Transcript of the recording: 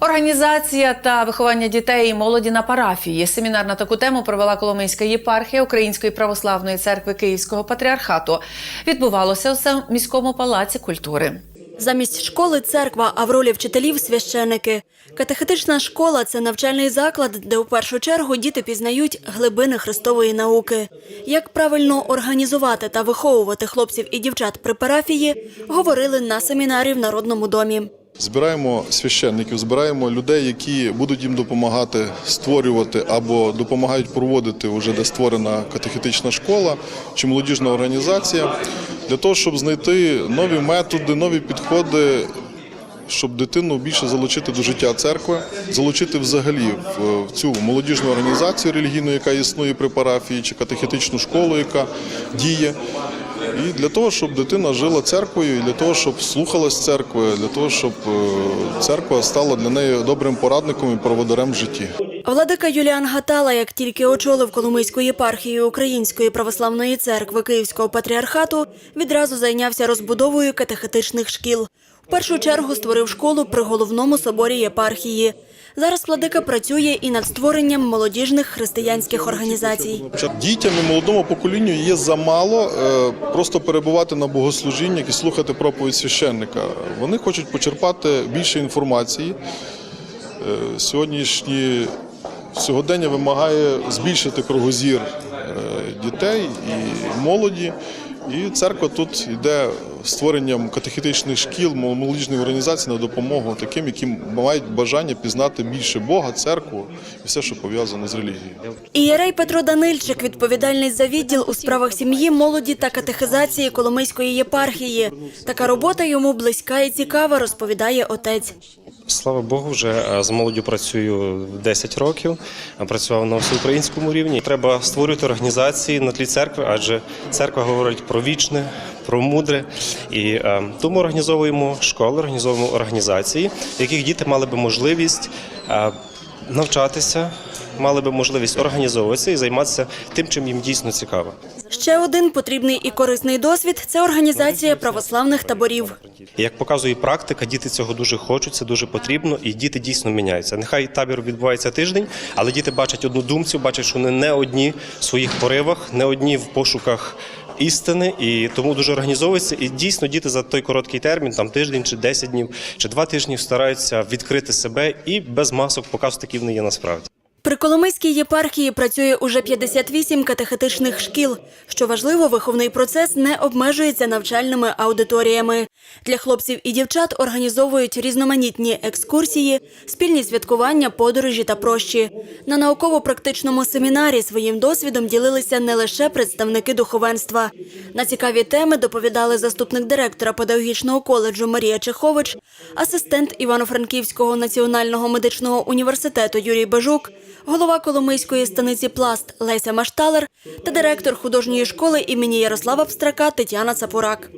Організація та виховання дітей і молоді на парафії. Семінар на таку тему провела Коломийська єпархія Української православної церкви Київського патріархату. Відбувалося все в міському палаці культури. Замість школи церква, а в ролі вчителів священики. Катехетична школа це навчальний заклад, де у першу чергу діти пізнають глибини христової науки. Як правильно організувати та виховувати хлопців і дівчат при парафії, говорили на семінарі в Народному домі. Збираємо священників, збираємо людей, які будуть їм допомагати створювати або допомагають проводити вже де створена катехетична школа чи молодіжна організація, для того, щоб знайти нові методи, нові підходи, щоб дитину більше залучити до життя церкви, залучити взагалі в, цю молодіжну організацію релігійну, яка існує при парафії, чи катехетичну школу, яка діє. І для того, щоб дитина жила церквою, для того, щоб слухалась церкви, для того, щоб е, церква стала для неї добрим порадником і проводарем в житті. Владика Юліан Гатала, як тільки очолив Коломийську єпархію Української православної церкви Київського патріархату, відразу зайнявся розбудовою катехетичних шкіл. В першу чергу створив школу при головному соборі єпархії. Зараз владика працює і над створенням молодіжних християнських організацій. Дітям і молодому поколінню є замало е, просто перебувати на богослужіннях і слухати проповідь священника. Вони хочуть почерпати більше інформації. Е, Сьогоднішні сьогодення вимагає збільшити кругозір е, дітей і молоді. І церква тут йде створенням катехетичних шкіл, молодіжних організацій на допомогу таким, які мають бажання пізнати більше Бога, церкву і все, що пов'язане з релігією. Ієрей Петро Данильчик, відповідальний за відділ у справах сім'ї, молоді та катехизації Коломийської єпархії. Така робота йому близька і цікава, розповідає отець. Слава Богу, вже е, з молоддю працюю 10 років, працював на всеукраїнському рівні. Треба створювати організації на тлі церкви, адже церква говорить про вічне, про мудре. І е, тому організовуємо школи, організовуємо організації, в яких діти мали би можливість е, навчатися, мали би можливість організовуватися і займатися тим, чим їм дійсно цікаво. Ще один потрібний і корисний досвід це організація православних таборів. Як показує практика, діти цього дуже хочуть, це дуже потрібно, і діти дійсно міняються. Нехай табір відбувається тиждень, але діти бачать однодумців, бачать, що вони не одні в своїх поривах, не одні в пошуках істини, і тому дуже організовується. І дійсно діти за той короткий термін, там тиждень чи 10 днів, чи два тижні стараються відкрити себе і без масок показувати, які вони є насправді. При Коломийській єпархії працює уже 58 катехетичних шкіл. Що важливо, виховний процес не обмежується навчальними аудиторіями. Для хлопців і дівчат організовують різноманітні екскурсії, спільні святкування, подорожі та прощі. На науково-практичному семінарі своїм досвідом ділилися не лише представники духовенства. На цікаві теми доповідали заступник директора педагогічного коледжу Марія Чехович, асистент Івано-Франківського національного медичного університету Юрій Бажук, голова Коломийської станиці Пласт Леся Машталер та директор художньої школи імені Ярослава Пстрака Тетяна Цапурак.